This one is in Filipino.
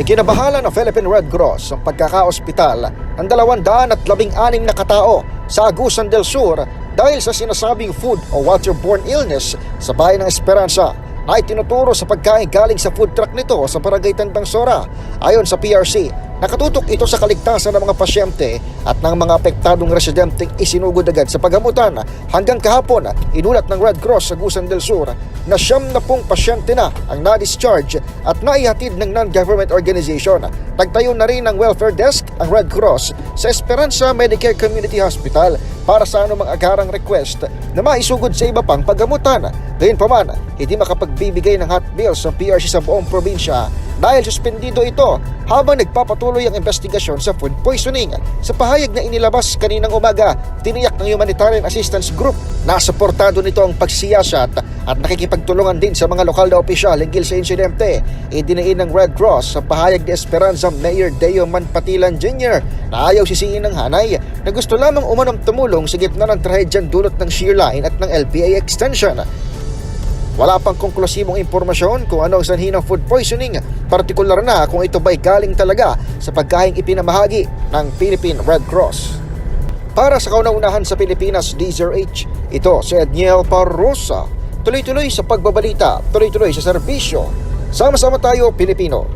Ikinabahala ng Philippine Red Cross ang pagkakaospital ng 216 na katao sa Agusan del Sur dahil sa sinasabing food o waterborne illness sa bayan ng Esperanza na itinuturo sa pagkain galing sa food truck nito sa Barangay Tandang Sora. Ayon sa PRC, nakatutok ito sa kaligtasan ng mga pasyente at ng mga apektadong residenteng isinugod agad sa paggamutan. Hanggang kahapon, inulat ng Red Cross sa Agusan del Sur na siyam na pong pasyente na ang na-discharge at naihatid ng non-government organization. Nagtayo na rin ng welfare desk ang Red Cross sa Esperanza Medicare Community Hospital para sa anumang agarang request na maisugod sa iba pang paggamutan. Gayunpaman, hindi makapagbibigay ng hot bills sa PRC sa buong probinsya dahil suspendido ito habang nagpapatuloy ang investigasyon sa food poisoning. Sa pahayag na inilabas kaninang umaga, tiniyak ng Humanitarian Assistance Group na suportado nito ang pagsiyasat at nakikipagtulungan din sa mga lokal na opisyal hinggil sa insidente. Idiniin ng Red Cross sa pahayag ni Esperanza Mayor Deo Manpatilan Jr. na ayaw sisihin ng hanay na gusto lamang umanong tumulong sa gitna ng trahedyang dulot ng shear line at ng LPA extension. Wala pang konklusibong impormasyon kung ano ang sanhi ng food poisoning, partikular na kung ito ba'y galing talaga sa pagkaing ipinamahagi ng Philippine Red Cross. Para sa kauna-unahan sa Pilipinas, DZRH, ito si Edniel Parrosa. Tuloy-tuloy sa pagbabalita, tuloy-tuloy sa serbisyo. Sama-sama tayo, Pilipino.